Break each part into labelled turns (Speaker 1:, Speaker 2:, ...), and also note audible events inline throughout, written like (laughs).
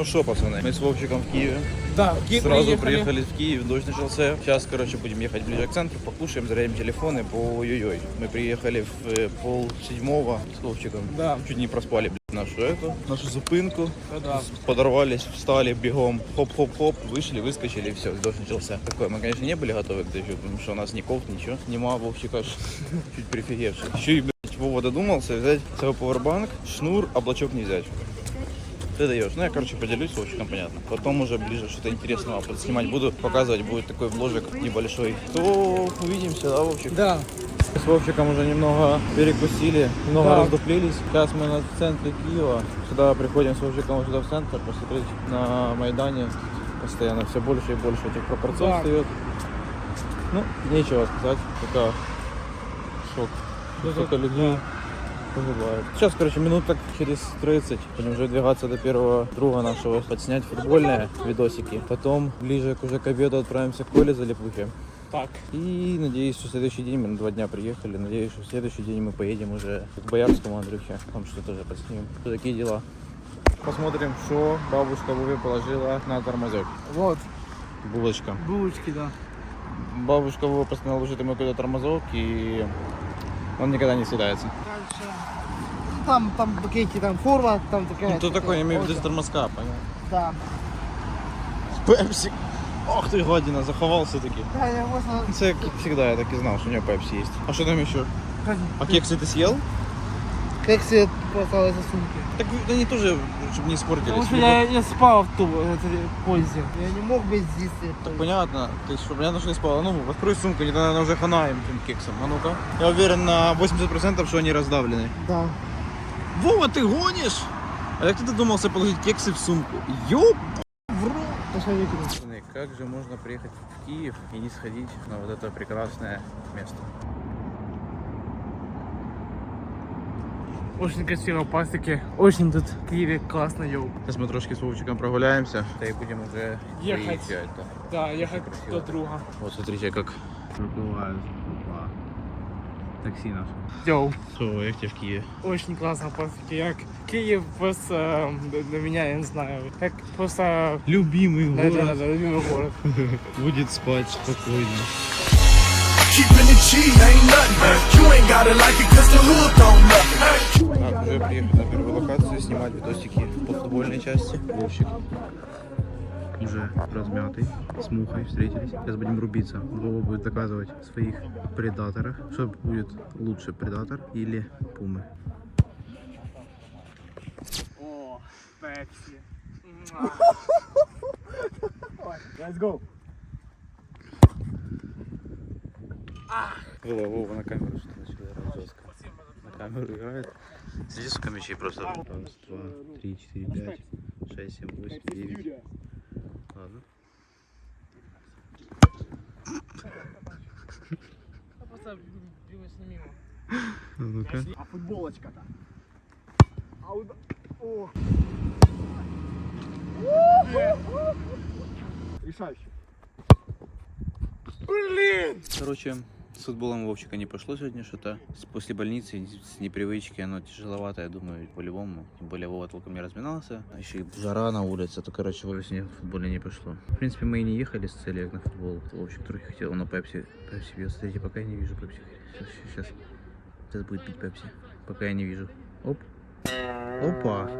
Speaker 1: Ну что, пацаны, мы с Вовчиком в Киеве.
Speaker 2: Да, в Киев
Speaker 1: Сразу
Speaker 2: приехали.
Speaker 1: приехали в Киев, дождь начался. Сейчас, короче, будем ехать ближе к центру, покушаем, зарядим телефоны по ой-ой-ой. Мы приехали в э, пол седьмого с Вовчиком.
Speaker 2: Да.
Speaker 1: Чуть не проспали, блядь, нашу эту, нашу зупинку.
Speaker 2: Да-да.
Speaker 1: Подорвались, встали бегом, хоп-хоп-хоп, вышли, выскочили, и все, дождь начался. Такое, мы, конечно, не были готовы к дождю, потому что у нас ни кофт, ничего. Нема Вовчик аж (laughs) чуть прифигевший. Еще и, блядь, Вова додумался взять свой пауэрбанк, шнур, облачок не взять. Ты даешь. Ну, я, короче, поделюсь Вовчиком, понятно. Потом уже ближе что-то интересного снимать буду, показывать будет такой вложик небольшой. То увидимся, да, Вовчик?
Speaker 2: Да.
Speaker 1: С Вовчиком уже немного перекусили, немного
Speaker 2: Да.
Speaker 1: раздуплились. Сейчас мы на центре Киева. Сюда приходим с Вовчиком сюда в центр посмотреть на Майдане. Постоянно все больше и больше этих пропорций
Speaker 2: Да.
Speaker 1: встает. Ну, нечего сказать, только шок. Сколько людей Сейчас, короче, минут так через 30 будем уже двигаться до первого друга нашего, подснять футбольные видосики. Потом, ближе к уже к обеду, отправимся к Коле за Липухи.
Speaker 2: Так.
Speaker 1: И надеюсь, что в следующий день, мы на два дня приехали, надеюсь, что в следующий день мы поедем уже к Боярскому Андрюхе, там что-то уже подснимем. Такие дела. Посмотрим, что бабушка Вове положила на тормозок.
Speaker 2: Вот.
Speaker 1: Булочка.
Speaker 2: Булочки, да.
Speaker 1: Бабушка Вова постоянно ложит ему какой-то тормозок, и он никогда не съедается.
Speaker 2: Дальше. Там, там пакети, там форма, там такая.
Speaker 1: Ну, то такое, я имею в виду тормозка, понял?
Speaker 2: Да.
Speaker 1: Пепси. Ох ты, гадина, заховался таки.
Speaker 2: Да, я.
Speaker 1: Це как всегда, я так и знал, что у него пепси есть. А что там еще? А кексы ты съел?
Speaker 2: Как себе осталось за сумки?
Speaker 1: Так они тоже, чтобы не испортились.
Speaker 2: Потому что я, я спал в ту в этой поезде. Я не мог быть здесь.
Speaker 1: Так понятно, ты что, понятно, что не спала. Ну, открой сумку, не наверное, уже хана им этим кексом. А ну-ка. Я уверен на 80%, что они раздавлены.
Speaker 2: Да.
Speaker 1: Вова, ты гонишь? А как ты додумался положить кексы в сумку? Ёп! Как же можно приехать в Киев и не сходить на вот это прекрасное место?
Speaker 2: Очень красиво пластики. Очень тут в Киеве классно, йоу.
Speaker 1: Сейчас мы трошки с Вовчиком прогуляемся, да и будем уже
Speaker 2: Ехать.
Speaker 1: выезжать, да.
Speaker 2: Да, ехать
Speaker 1: красиво.
Speaker 2: до друга.
Speaker 1: Вот смотрите, как проплывают такси наше.
Speaker 2: Йоу.
Speaker 1: Что, як тебе в Киеве?
Speaker 2: Очень классно пластики. Як Киев просто для меня, я не знаю, как просто
Speaker 1: Любимый
Speaker 2: да, да, любимый город. (laughs)
Speaker 1: будет спать спокойно.
Speaker 3: Keeping it G ain't nothing. You ain't gotta like it cause the hood don't nothing.
Speaker 1: Так, уже приехали на первую локацию снимать видосики по футбольной части. Вовчик уже размятый, с мухой встретились. Сейчас будем рубиться. Вова будет доказывать в своих предаторах, что будет лучше, предатор или пумы.
Speaker 2: О, Пепси. (laughs) Let's go.
Speaker 1: Вова, Вова на камеру что начал играть жестко. На камеру играет. Следи, сколько мячей просто. Раз, два, три, четыре, пять, шесть, семь, восемь, девять. Ладно.
Speaker 2: Просто билась не мимо.
Speaker 1: А ну-ка.
Speaker 2: А футболочка-то? А уд- О. Решающий. Блин!
Speaker 1: Короче, с футболом Вовчика не пошло сегодня что-то. После больницы, с непривычки, оно тяжеловато, я думаю, по-любому. Тем более Вова толком не разминался. А еще и жара на улице, то, короче, Вове сегодня в футболе не пошло. В принципе, мы и не ехали с целью на футбол. Вовчик трохи хотел, но Пепси, Пепси пьет. Смотрите, пока я не вижу Пепси. Сейчас, сейчас, сейчас будет пить Пепси. Пока я не вижу. Оп. Опа.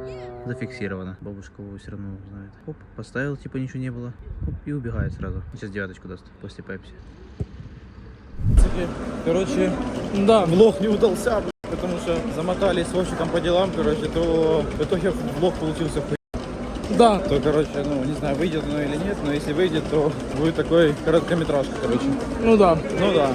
Speaker 1: Зафиксировано. Бабушка его все равно знает. Оп, поставил, типа ничего не было. Оп, и убегает сразу. Сейчас девяточку даст после Пепси. Короче,
Speaker 2: Да.
Speaker 1: влог не удался, потому что замотались с Вовчиком по делам, короче, то в итоге влог получился хуй.
Speaker 2: Да.
Speaker 1: То, короче, ну, не знаю, выйдет оно или нет, но если выйдет, то будет такой короткометражка, короче.
Speaker 2: Ну да.
Speaker 1: Ну да.